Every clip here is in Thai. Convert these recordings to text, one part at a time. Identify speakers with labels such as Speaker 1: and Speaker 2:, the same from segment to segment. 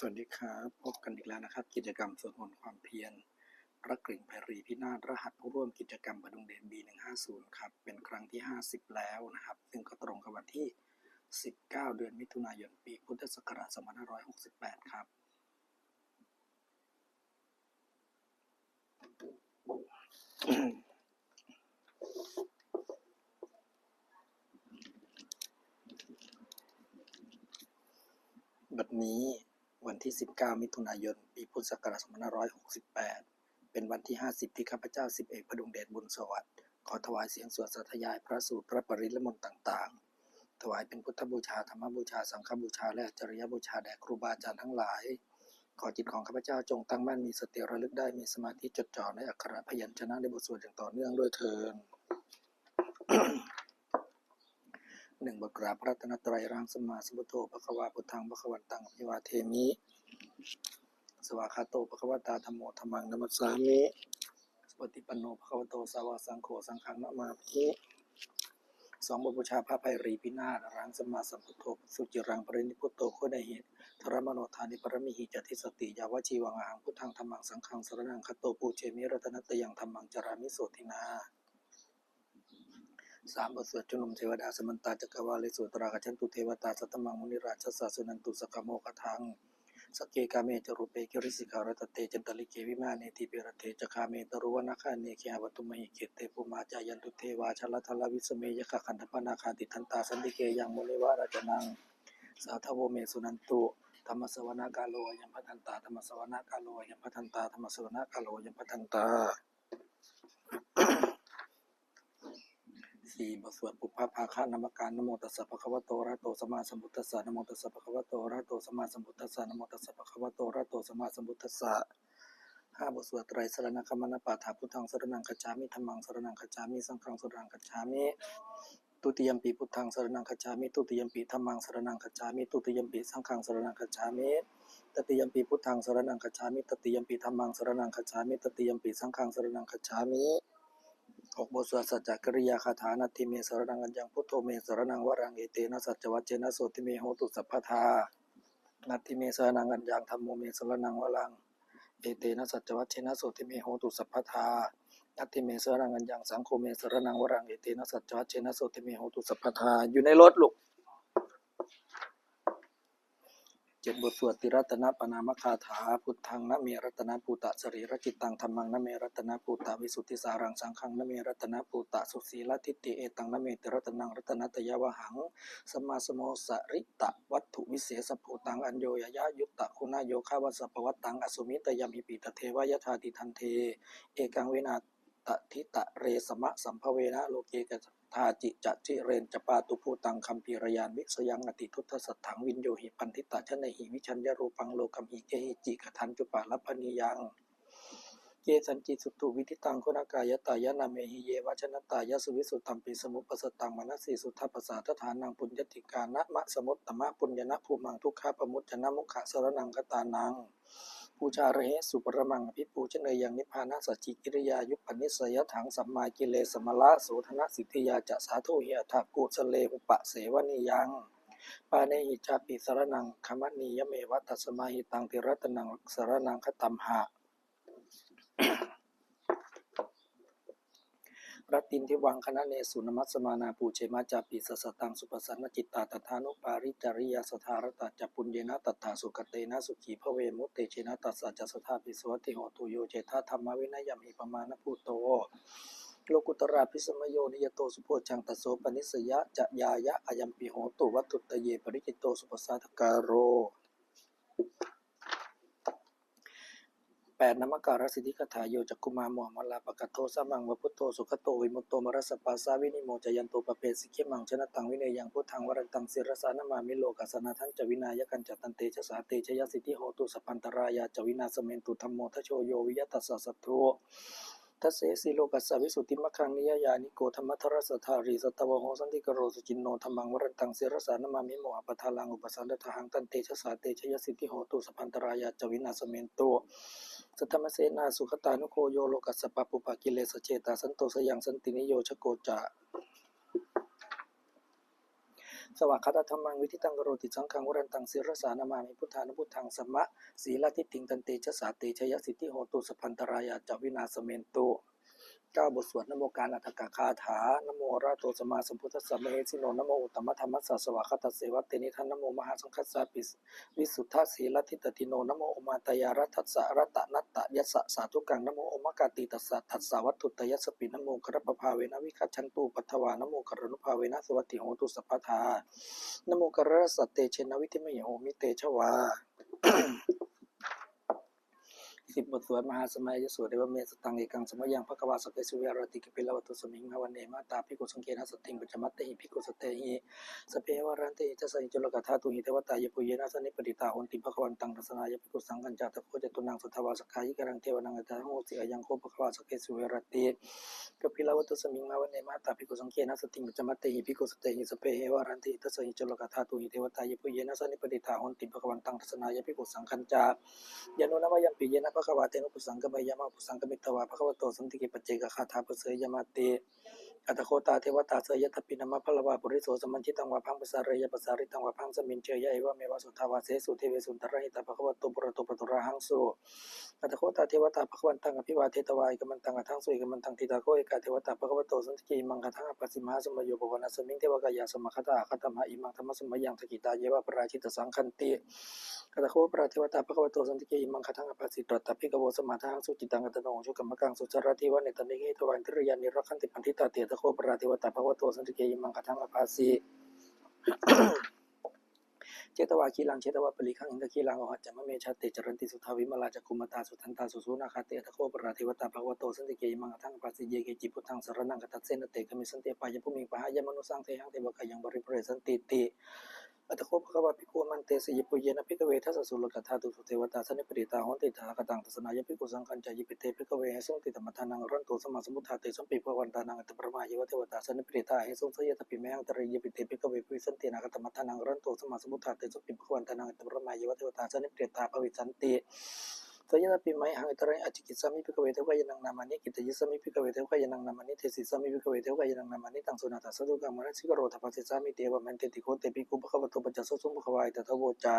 Speaker 1: สวัสดีครับ พบกันอีกแล้วนะครับ กิจกรรมสวดมนต์ความเพียรพระกริ่งไพรีพินาศรหัสผู้ร่วมกิจกรรมบดุงเดช B150 ครับ เป็นครั้งที่50แล้วนะครับ ซึ่งก็ตรงกับวันที่19เดือนมิถุนายนปีพุทธศักราช2568ครับ บัดนี้ วันที่ 19 มิถุนายน ปีพุทธศักราช2568 เป็นวันที่ 50 ที่ข้าพเจ้าสิบเอกพดุงเดชบุญสวัสดิ์ขอถวายเสียงสวดสัทยายพระสูตรพระปริละมนต์ต่างๆ ถวายเป็นพุทธบูชาธรรมบูชาสังฆบูชาและจริยบูชาแด่ครูบาอาจารย์ทั้งหลาย ขอจิตของข้าพเจ้าจงตั้งมั่นมีสติระลึกได้มีสมาธิจดจ่อในอักขระพยัญชนะในบทสวดอย่างต่อเนื่องด้วยเทิน หนึ่งบกราพระรัตนตรัยรังสมาสมุทโธปะควาพุทธังปะควันตังอภิวาเทมิ สวากขาโตปะควตาธรรมโมธรรมังนัมสสามิสปฏิปันโนปะควโตสาวกสังโฆสังฆังนะมามิสองบทบูชาพระไพรีพินาศรังสมาสัมพุทโธสุจิรังปรินิพุตโตโคไดเหตุธรรมโนทานิปรมิหิจติสติยาวชีวังอาหังพุทธังธรรมังสังฆังสรนังคตโตปูเชมิรัตนตยังธรรมังจรามิโสตินา สามบทสวดจุมเทวดาสมันตาจักรวาลิสุตรากชันตุเทวตาสัตตมังมุนิราชสาสุนันตุสกโมกทังสกเกกาเมจรูเปกิริสิการตเตจันตลิเกวิมาเนติเปรเทจคาเมตรุวนาคาเนเคียวัตุมหิเกเตปุมาจายันตุเทวาชลทลวิสเมยคะขันธปนาคาติทันตาสันติเกยังมุนิวาราจนังสาทโวเมสุนันตุธรรมสวนากาโลยัมพัทันตาธรรมสวนากาโลยัมพัทันตาธรรมสวนากาโลยัมพัทันตา สี่บทสวดปุพพาภาคานามการนโมตัสสะภะคะวะโตระโตสัมมาสัมพุทธัสสะนโมตัสสะภะคะวะโตระโตสัมมาสัมพุทธัสสะนโมตัสสะภะคะวะโตระโตสัมมาสัมพุทธัสสะห้าบทสวดไตรสรณคมนปาฐาพุทธังสรนังคัจฉามิธัมมังสรนังคัจฉามิสังฆังสรนังคัจฉามิตุติยมปีพุทธังสรนังคัจฉามิตุติยมปีธัมมังสรนังคัจฉามิตุติยมปีสังฆังสรนังคัจฉามิตติยมปีพุทธังสรนังคัจฉามิตติยมปีธัมมังสรนังคัจฉามิตติยมปีสังฆังสรนังคัจฉามิ ออกบทสวดสัจจกริยาคาถานาทิเมสรนังอัญญังพุทโธเมสรนังวรังเอเตนะสัจวัจเจนะโสติเมโหตุสัพพทานาทิเมสรนังอัญญังธรรมโมเมสรนังวรังเอเตนะสัจวัจเจนะโสติเมโหตุสัพพทานาทิเมสรนังอัญญังสังโฆเมสรนังวรังเอเตนะสัจจวัจเจนะโสติเมโหตุสัพพทาอยู่ในรถลูก เจ็ดบทสวดติรัตนปนามคาถา พุทธังนเมรัตนภูตะสรีรจิตตังธรรมังนเมรัตนภูตะวิสุทธิสารังสังฆังนเมรัตนภูตะสุสีลทิฏฐิเอตังนเมติรัตนังรัตนตยวหังสมมาสโมสริตะวัตถุวิเศษภูตังอัญโยยยะยุตตะคุณาโยคาวสัพพวัตตังอสุมิตยามิปิตเทวายธาติทันเท เอกังเวนาตทิตะเรสมะสัมภเวนะโลเกก ทาจิจะจิเรนจปาตุภูตังคัมภีรยานวิสยังอติทุตทสัทถังวินโยหิปันทิตาชนหิวิชัญญรูปังโลกัมหิเกหิจิกทันจุปาลพนิยังเยสันจิสุตุวิทิตังคุณากายตายนาเมหิเยวชนตายสุวิสุตตัมปิสมุปปสตังมนสีสุทธปสาทฐานังปุญญติกานะมะสมุตตมะปุญญนะภูมังทุกขาปมุจจนะมุขะสรนังกตานัง ปูชาระเหสุปรมังอภิปูชเนยยังนิพพานาสัจจิกิริยายุปนิสยถังสัมมากิเลสมละโสธนสิทธิยาจะสาธุเหียทักกุสเลอุปะเสวนิยังปาเนหิจาปิสรนังคมณียเมวัตสมาหิตังติรัตนังสรนังคตัมหะ รัตตินทิวังคณะเนสุนมัสสมานาปูเชมาจาปิสสตังสุปสันนจิตตาตถานุปาริจาริยสทารตจัปุญเยนะตัตถาสุกเตนะสุขีพระเวมุตเตเชนะตัสสะจัสสาปิสวัติโหตุโยเจธาธรรมวินัยยมิปมาณภูโตโลกุตระพิสมโยนิยโตสุโพชังตโสปนิสยะจะยายะอายัมปิโหตุวัตุตเยปริจิตโตสุปสัทการโร แปดนมการสิทธิคถาโยจักกุมารมหมลาปะกะโทสัมังวพุทโธสุขโตวิมุตโตมรสปาสาวินิโมจยันโตปะเปสิเขมังชนะตังวิเนยังพุทธังวรันตังศิรสานามามิโลกัสนาทันจวินายกันจัตันเตชะสาเตชยสิทธิโหตุสปันตรายาจวินาสเมนตุธรรมโมทโชโยวิยตัสสะสัทโธทัสเสสิโลกัสสวิสุทธิมะคังนิยยานิโกธรรมทรสทารีสัตวโหสันติกโรสุจินโนธรรมังวรันตังศิรสานามามิโมอปทาลังอุปสันตทหังตันเตชะสาเตชยสิทธิโหตุสปันตรายาจวินาสเมนตุ สัทธมเสนาสุขตานุโคโยโลกัสปะปุปะกิเลสเจตาสันโตสยังสันตินิโยชโกจะสวากขาตธรรมังวิธิตังกโรติสังฆังวรันตังศิรสานามามิพุทธานุพุทธังสมะศีลทิฏฐิงตันเตชะสาเตชยสิทธิโหตุสพันตรายาจวินาสเมนตุ เก้าบทสวดนโมการอัตถกคาถานโมระโตสมาสัมพุทธสสะมะเหสิโนนโมอุตตมะธรรมสสะสวากขาตเสวะเตนิทันนโมมหาสังคัสสะปิสวิสุทธาสีลทิตติโนนโมอมาตยารัตสะรัตนัตตยัสสะสาธุกังนโมอมกาติตัสสะทัสสะวัตถุตยัสสปินโมกรปภาเวนะวิคัจฉันตุปัทวานโมกรณุภาเวนะสวัติโหตุสัพพทานโมกรสัตเตเชนวิธิมยโหมิเตชวา สิบบทสวดมหาสมัยยสวดเดวเมสตังเอกังสมัยยังพระกวาสเกสุเวรติกิปิลวัตุสมิงมาวันเนมาตาภิกุสังเกนะสติงปัจมัตเตหิภิกุสเตหิสเปวารันเตหิทัสสิจุลกถาตุหิเทวตายปุเยนะสนิปติตาหุนติภควันตังทัสนายภิกุสังกัญจาตะโคจตุนังสุทวาสกายิกรังเทวนังอัตถโอสิอายังโคภควาสเกสุวิหารติกปิลวัตุสมิงมาวันเนมาตาภิกุสังเกนะสติงปัจมัตเตหิภิกุสเตหิสเปวารันเตหิทัสสิจุลกถาตุหิเทวตายปุเยนะสนิปติตาหุนติภควันตังทัสนายภิกุสังกัญจายานุนามยัมปิเยนะภะควาเตนุปุสังกะมายามะปุสังกะมิตวะภะควโตสันติกิปเจกคาถาปเสยยมาเตอัตโคตาเทวตาเสยยตปินามะพะละวาปุริโสสมัญชิตังวะพังปะสาเรยะปะสาริตังวะพังสมินเชยยะเอวะเมวะสุทาวาเสสุเทเวสุนตระหิตาภะควโตปุระโตปตุระหังสุ อัตถโคตาเทวตาภคะวันตังอภิวาเทตวายกมันตังอะทังสุเอกมันตังทิตาโคเอกาเทวตาภะควโตสันติกิมังคทังอปัสสิมหาสมโยภวนะสมิงเทวกายาสมคตาคตมหาอิมังธรรมสมยังสกิตาเยวะปราชิตสังคันติกัตโคปราเทวตาภควโตสันติกอิมังคทังอภัสสิตรัตตปิกโวสมาทังสุจิตังกัตโนชุกรรมกังสุจารทิวะเนตมิเกทวันติริยานิรักขันติปันทิตาเตตโคปราเทวตาภควโตสันติกอิมังคทังอภัสสิ เจตวาคีลังเจตวาปริขังอินทคีลังอหัจจมะเมชาติจรันติสุทาวิมลาจักุมตาสุทันตาสุสุนาคาเตตะโคปราเทวตาภควโตสันติเกยมังคทังปัสสิเยเกจิพุทธังสรนังกตัสเสนเตกมิสันเตปายะภุมิปะหายะมนุสังเทหังเทวกายังบริเพรสันติติ อัตโคภควาภิกขุมันเตสยิปุเยนะภิกขเวทัสสสุลกถาตุสุเทวตาสนิปริตาหนติถากตังทัสนายภิกขุสังกัญจยิปิเตภิกขเวหสุงติธรรมทานังรันโตสมาสมุทธาเตสัมปิภวันตานังอัตปรมายวเทวตาสนิปริตาเหสุงสยตปิแมงตริยิปิเตภิกขเวปิสันตินาคตมัทานังรันโตสมาสมุทธาเตสัมปิภวันตานังอัตปรมายวเทวตาสนิปริตาภวิสันติ ตยนาปิไมหังตระอจิกิสามิพิกเวเทวายนังนามานิกิตยิสามิพิกเวเทวายนังนามานิเทศิสามิพิกเวเทวายนังนามานิตังสุนัตสสะตุกังมรสิกโรธปัสสิสามิเตวะมันเตติโคเตปิคุปะควะตุปัจจสสุภควายตถะโวจา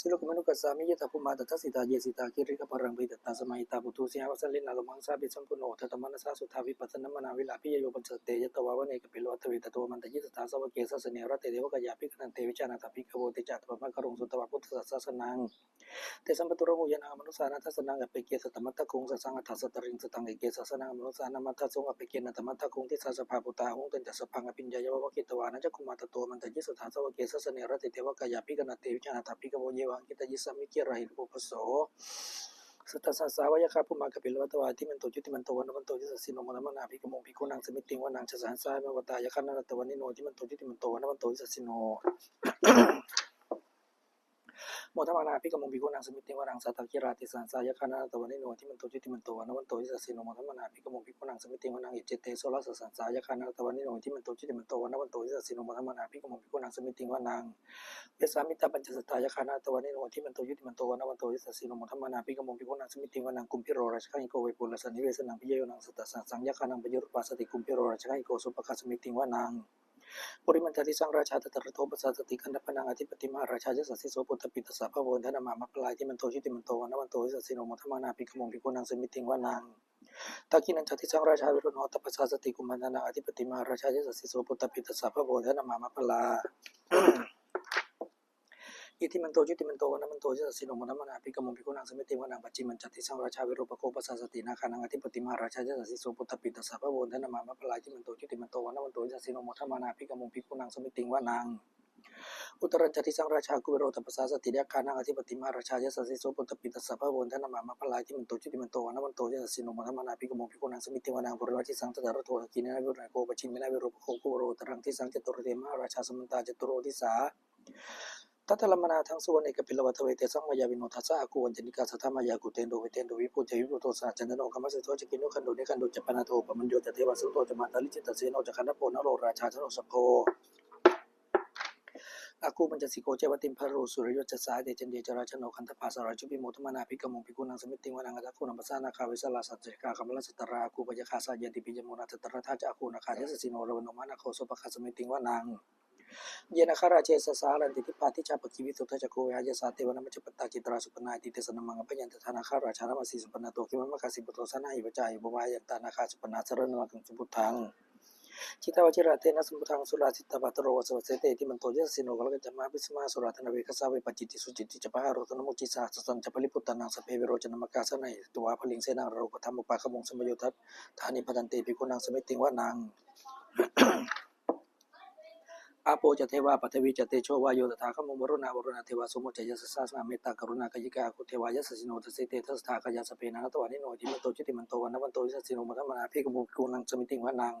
Speaker 1: สิโลกมนุกัสสามิยะตาภูมาตถสิตาเยสิตาคิริกปรังปิตตาสมัยตาปุตุสิหาวสันลินาลมังสาปิสัมปุโนทัตมนัสสาสุทาวิปัสสนมนาวิลาปิยโยปัสสเตยตวาวเนกปิโลอัตเวตตัวมันตยิสตาสวะเกสสเนรเตเทวกยาปิกนันเตวิจานาตปิกขโวติจัตวะมะกรงสุตวะพุทธสัสนังเตสัมปตุระมุยนามนุสานาทัสนังอเปเกสตมัตตะคงสสังอัฏสตริงสตังเอเกสสนังมนุสานามัตตะสงอเปเกนตมัตตะคงทิสัสภาปุตาหงเตนจัสสพังอภิญญายะวะกิตวานะจักคุมาตโตมันตยิสตาสวะเกสสเนรเตเทวกยาปิกนันเตวิจานาตปิกขโวเยวังกิตยิสมิกิราหิปุปโสสตตสัสสาวายคาภูมากปิลวัตวาที่มันโตจุติมันโตวันมันโตจิสสิโนมนมนาภิกมงภิกขุนางสมิติงวานางชะสานสายมวตายคันนัตวันนิโนที่มันโตจุติมันโตวันมันโตจิสสินโน โมทมานาภิกมงภิกุนางสมิติวานางสัตตกิราติสานสายคันนัตวันนิโนที่มันโตจุติมันโตนมันโตจิสสิโนโมทมานาภิกมงภิกุนางสมิติวานางอิจิเตโสลัสสานสายคันนัตวันนิโนที่มันโตจุติมันโตนมันโตจิสสิโนโมทมานาภิกมงภิกุนางสมิติวานางเวสามิตาปัญจสตายคานาตวันนิโนที่มันโตยุติมันโตนวันโตยิสสิโนมธรรมนาภิกมงภิกุนังสมิติวานังกุมพิโรราชกังโกเวปุลสันนิเวสนังพิเยโยนังสัตสังสังยคานังปยุรปัสสติกุมพิโรราชกังโกสุปคัสมิติวานัง ปริมันตติสังราชาตตระโทปัสสติกันดปนังอธิปติมาราชาเจสัสสิโสปุตตปิตสสะพะโวนธนามามัปลายที่มันโตชิติมันโตวันวันโตยิสสิโนมธรรมนาปิกมงภิกขุนังสมิติงวานางตากินันจติสังราชาวิรุณโหตปัสสติกุมันธนาอธิปติมาราชาเจสัสสิโสปุตตปิตสสะพะโวนธนามามัปลา อิทิมันโตจุติมันโตวันมันโตจิตสิโนมนัมนาภิกมงภิกุนางสมิติวานังปัจจิมันจัตติสังราชาวิโรปโคปัสสตินาคานังอธิปติมาราชาเจสสิโสปุตตปิตสสะพะโวนธนามามะปลายที่มันโตจุติมันโตวันมันโตจิตสิโนมทัมนาภิกมงภิกุนางสมิติวานังอุตรัญจติสังราชากุเวโรตปัสสสติยาคานังอธิปติมาราชาเจสสิโสปุตตปิตสสะพะโวนธนามามะปลายที่มันโตจุติมันโตวันมันโตจิตสิโนมทัมนาภิกมงภิกุนางสมิติวานังบริวารที่สังตตระโทกินะวิโรโกปชิมินะวิโรปโคกุเวโรตรังที่สังจตุรเทมาราชาสมันตาจตุโรทิสา ตัตตลมนาทั้งส่วนเอกปิลวัตเวเตสังมายาวินโนทัสสะอากูวันจนิกาสัทธามายากุเตนโดเวเตนโดวิปุจวิปุโตสาจันทโนกัมมัสสโตจกินุขันโดเนขันโดจัปนาโทปมันโยจเทวสุโตจมาตาลิจิตตเสโนจคันนโปนโรราชาชโนสโพอากูปัญจะสิโกเจวติมพารุสุริยจัสสาเดจันเดจราชโนคันธภาสราจุปิโมทมานาภิกมงภิกุนังสมิติวานังอัตคุนังปัสานาคาวิสลาสัจเจกากรรมลสัตราอากูปัญจคาสายันติปิยโมนาตตระทาจะอากูนาคาเยสสิโนรวโนมานาโคโสปะคาสมิติวานัง เยนคาราเจสสารันติทิปาติชาปกิวิสุทธจักโกยายสาเทวนามัจปตตาจิตราสุปนาติเตสนมังปยันตธนาคาราชานามาสีสุปนาโตคิมัมมะคาสิปุโตสนาหิวจายบวายันตานาคาสุปนาสรนมังสุพุทังชิตาวชิระเตนะสมุทังสุราสิตตปัตตโรวสวัสเตติมันโตยสิโนกลกัจมาปิสมาสุราธนเวคสาเวปจิติสุจิติจปะหารตนมุจิสาสสันจปลิปุตตานังสเพเวโรจนมกาสนัยตัวพลิงเสนังโรกธรรมุปาคมงสมโยทัตฐานิพันเตปิกุนังสมิติงวะนาง อาโปจะเทวาปัทวีจะเตโชวาโยตถาคมวรุณาวรุณาเทวาสมุจยสสาสนาเมตตากรุณากยิกาคุเทวายสสิโนทเสเตทัสถากายาสเปนะนตวานิโนทิมันโตจิติมันโตวันนวันโตวิสสิโนมัทมนาภิกมุกุนังสมิติงวะนาง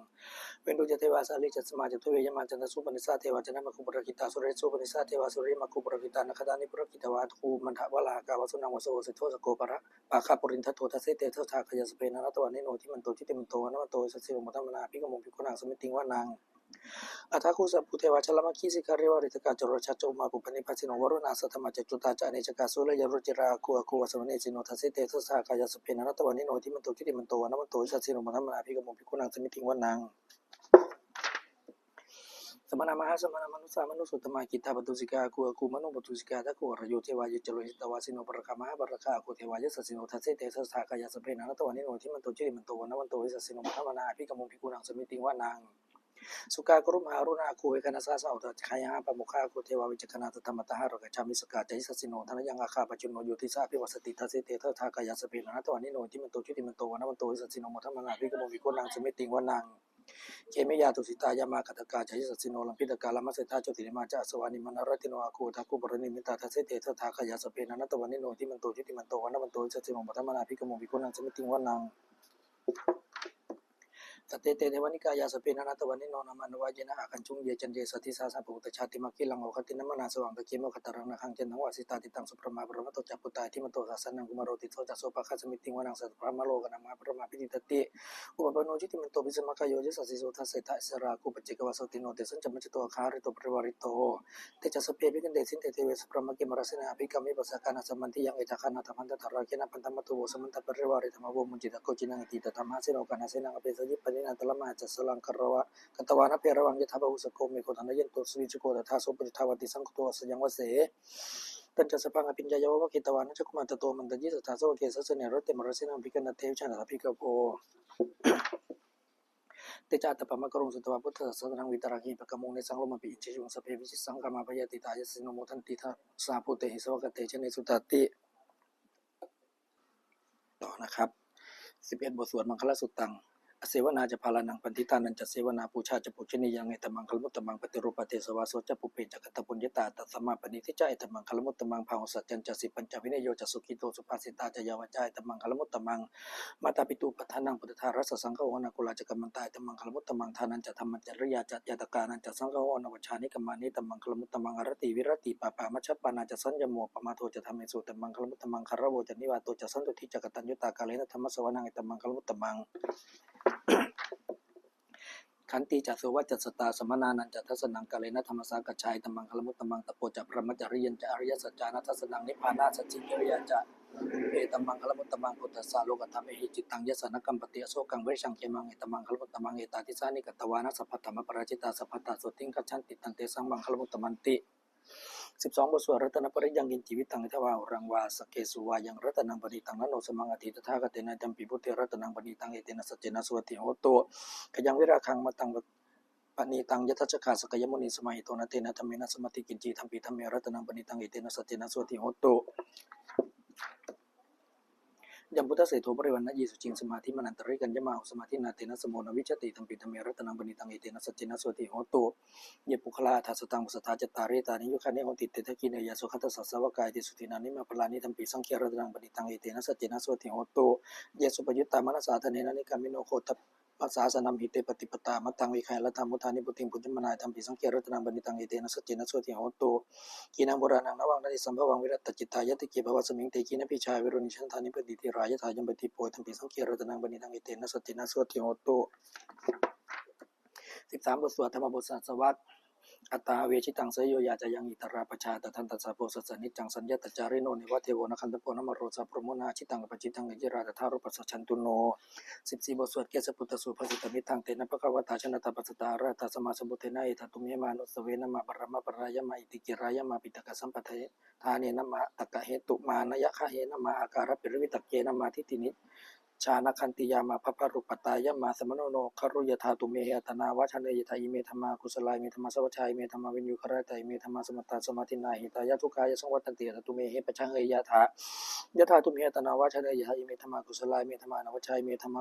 Speaker 1: เวนดุจเทวาสาลิจัสมาจตุเวยมาจันทสุปนิสาเทวาจันะมคุปรกิตาสุเรสุปนิสาเทวาสุริมคุปรกิตานคดานิปรกิตวาทูมันทวลากาวสุนังวโสสิโทสโกปะระปาคาปุรินทัโททัสเสเตทัสถากายาสเปนะตวานิโนทิมันโตจิติมันโตวันนวันโตวิสสิโนมัทมนาภิกมุกุนังสมิติงวะนาง อัทาคุสัพพุเทวาชลมคีสิการเรวาริตกาจรชาโจมาปุปนิพัสิโนวรุณาสัทธมาจจุตาจานิจกาสุรยรุจิราคูอคูวสมเนสิโนทัสสิเตสสากายาสเพนะนตวานิโนทิมันโตจิติมันโตวัมันโตวิสสิโนมัทมนาภิกมุกุนังสมิติงวะนางสมณมหาสมณมนุสามนุสุตมากิตาปตุสิกาคูคูมนุปตุสิกาตะคูรโยเทวายจโลหิตวาสิโนปรคามหาปรคาคูเทวายสัสิโนทัสเสเตทัสสากายาสเพนะนตวานิโนทิมันโตจิติมันโตวันนวันโตวิสสิโนมัทมนาภิกมุกุนังสมิติงวะนาง สุกากรุมหารุณาคูเวคณาสาสาวตขายาปมุขาคูเทวาวิจคณาตธรรมตหารกชามิสกาใจสสิโนธนยังอาคาปจุนโนโยติสาภิวัสติทัสเสเตเททากายาสเพนะนตวานิโนทิมันโตจิติมันโตวันนวันโตวิสสิโนมัทมนาภิกมุกุนังสมิติงวะนางเคเมยาตุสิตายามากัตกาจายสัสสิโนลัมพิตกาลมัสเสตาจตินิมาจาสวานิมนารติโนอาคูทาคูปรณิมิตาทัสเสเตททากายาสเปนะนัตวันนิโนทิมันโตจิติมันโตวันนวันโตสัสสิโนมัทมนาภิกมุภิกุนังสมิติงวนัง สเตเตเทวนิกายาสเปนนัตวันนิโนนามานวาเจนะอาคันจุงเยจันเยสติสาสัพพุตชาติมักิลังโอคตินมนาสว่างตะเกมโอคตรังนะขังเจนังวสิตาติตังสุปรมาปรมตโตจัปปุตาทิมโตสัสนังกุมารโรติโตจัสโสปะคัสมิติงวะนังสัตพระมโลกนามาปรมาปิติตติอุปปโนจิติมันโตปิสมะกายโยยสัสสิโสทัสเสตะสราคูปจิกวาสติโนเตสัญจมัจจโตอาคาริโตปริวาริโตเตจัสเปปิกันเดสินเตเทเวสพระมะกิมรสนาอภิกรรมิปัสสะกานาสมันติยังเอตคานาธรรมันตถาราคินาพันธมัตโตสมันตปริวาริธรรมโวมุจิตะโกจินังติตธรรมะเสโนกานาเสนังอเปสยิปนินันตละมาจัสลังกรวะกัตวานะเพระวังยะทาบหุสโกเมโกธนยันโตสวิจโกตถาโสปจิทาวติสังโตสยังวเสตัญจสพังอภิญญายาวะกิตวานะจักุมันตโตมันตยิสถาโสเกสสเนรเตมรสนังพิกันเทวชนะภิกขโพเตจาตปะมะกรุงสุตวะพุทธศาสนังวิตราคีปะกมุงในสังลมปิอินชิจุงสเพวิชิสังกามาพยติตายสินโมทันติทาสาภูเตหิสวกเตชะเนสุตติต่อนะครับสิบเอ็ดบทสวดมังคลสุตตัง เสวนาจะพาลานังปันทิตานันจะเสวนาปูชาจะปุชนียังไงตมังคลมุตตมังปฏิรูปเทสวาโสจะปุเพจะกัตตปุญญตาตัสมาปณิทิจาเอตมังคลมุตตมังภาหสัจจันจะสิปัญจวินโยจะสุขิโตสุภาสิตาจะยาวจายตมังคลมุตตมังมาตาปิตูปัทานังพุทธารัสสังฆโหนากุลาจะกรรมันตายตมังคลมุตตมังทานันจะธรรมจริยาจัตยาตกานันจะสังฆโหนวัชานิกมานิตมังคลมุตตมังอรติวิรติปาปามัชปานาจะสัญญโมปมาโทจะธรรมเมสุตมังคลมุตตมังคารโวจะนิวาโตจะสันตุทิจักตัญญุตากาเลนะธรรมสวนังเอตมังคลมุตตมัง ขันติจัสวัจจสตาสมนานันจะทัสนังกาเลนะธรรมสากัจชัยธรรมังคลมุตตมังตะโปจะพระมัจจริยันจะอริยสัจจานัทัสนังนิพพานาสัจจิกิริยาจะเอตัมังคลมุตตมังพุทธัสสะโลกธรรมเอหิจิตังยสนกัมปติโศกังเวชังเกมังเอตัมังคลมุตตมังเอตาทิสานิกตวานะสัพพธรรมปราจิตาสัพพตาสุติงกัจฉันติตันเตสังมังคลมุตตมันติ สิบสองบทสวดรัตนปริยังกินชีวิตตังทวารังวาสเกสุวายังรัตนังปณิตังนโนสมังอติตถาคเตนาจัมปิพุทธรัตนังปณิตังเอเตนะสัจเจนะสวติโหตัว ขยังวิราคังมาตังปณิตังยัตชกาสกยมุนีสมัยโตนะเตนะธรรมนะสมติกินจีธรรมปีธรรมเมรัตนังปณิตังเอเตนะสัจเจนะสวติโหตัว ยัมพุทธเสโทปริวันนะยีสุจิงสมาธิมนันตริกันยมาหุสมาธินาเตนะสมโนวิชติธรรมปิธรรมเมรัตนังปณิตังเอเตนะสัจจินะสวติโหตุเยปุคลาทัสตังสตาจตาริตานิยุคานิโหติเตทะกินเยสุขัตสัสสวกายติสุตินานิมาพลานิธรรมปิสังเคียรตังปณิตังเอเตนะสัจจินะสวติโหตุเยสุปยุตตามนสาธเนนะนิกามิโนโคต ภาษาสนามหิเตปฏิปตามัตตังวิคัยละธรรมุทานิปุติงปุจจมนายธรรมปีสังเกียรตังปณิตังเอเตนะสจินะสวติโหโตกีนังโบราณังนวังนาติสัมภวังวิรัตจิตายติเกภวสมิงเตกีนพิชายวิรุณิชันธานิปติติรายทายัมปติโพธรรมปีสังเกียรตังปณิตังเอเตนะสจินะสวติโหโตสิบสามบทสวดธรรมบทสัสวัต อัตตาเวชิตังเสยโยยาจะยังอิตราประชาตทันตัสสะโพสสนิจังสัญญาตจาริโนนิวัเทวนคันตโพนมโรสะพรมนาชิตังปจิตังเอจิราตถารุปัสชันตุโนสิบสี่บทสวดเกศพุทธสูตรพระสิตมิทังเตนะภะคะวะตาชนะตาปัสตาระตาสมาสมุเทนะเอตตุเมมานุสเวนะมาปรมาปรายะมาอิติกิรายะมาปิตกะสัมปทะทานเนนะมาตกะเหตุมานยะคะเหนะมาอาการปิรวิตกเกนะมาทิตินิ ชาณคันติยามาภพรุปตายะมาสมโนโนคารุยธาตุเมหตนาวะชเนยทายเมธรรมากุศลายเมธรรมาสวัชชัยเมธรรมาวินยูคราตัยเมธรรมาสมตตาสมาธินาหิตายะทุกายะสังวัตตันติยะตุเมเฮปะชังเอยยะถายะธาตุเมหตนาวะชเนยทายเมธรรมากุศลายเมธรรมานวัชชัยเมธรรมา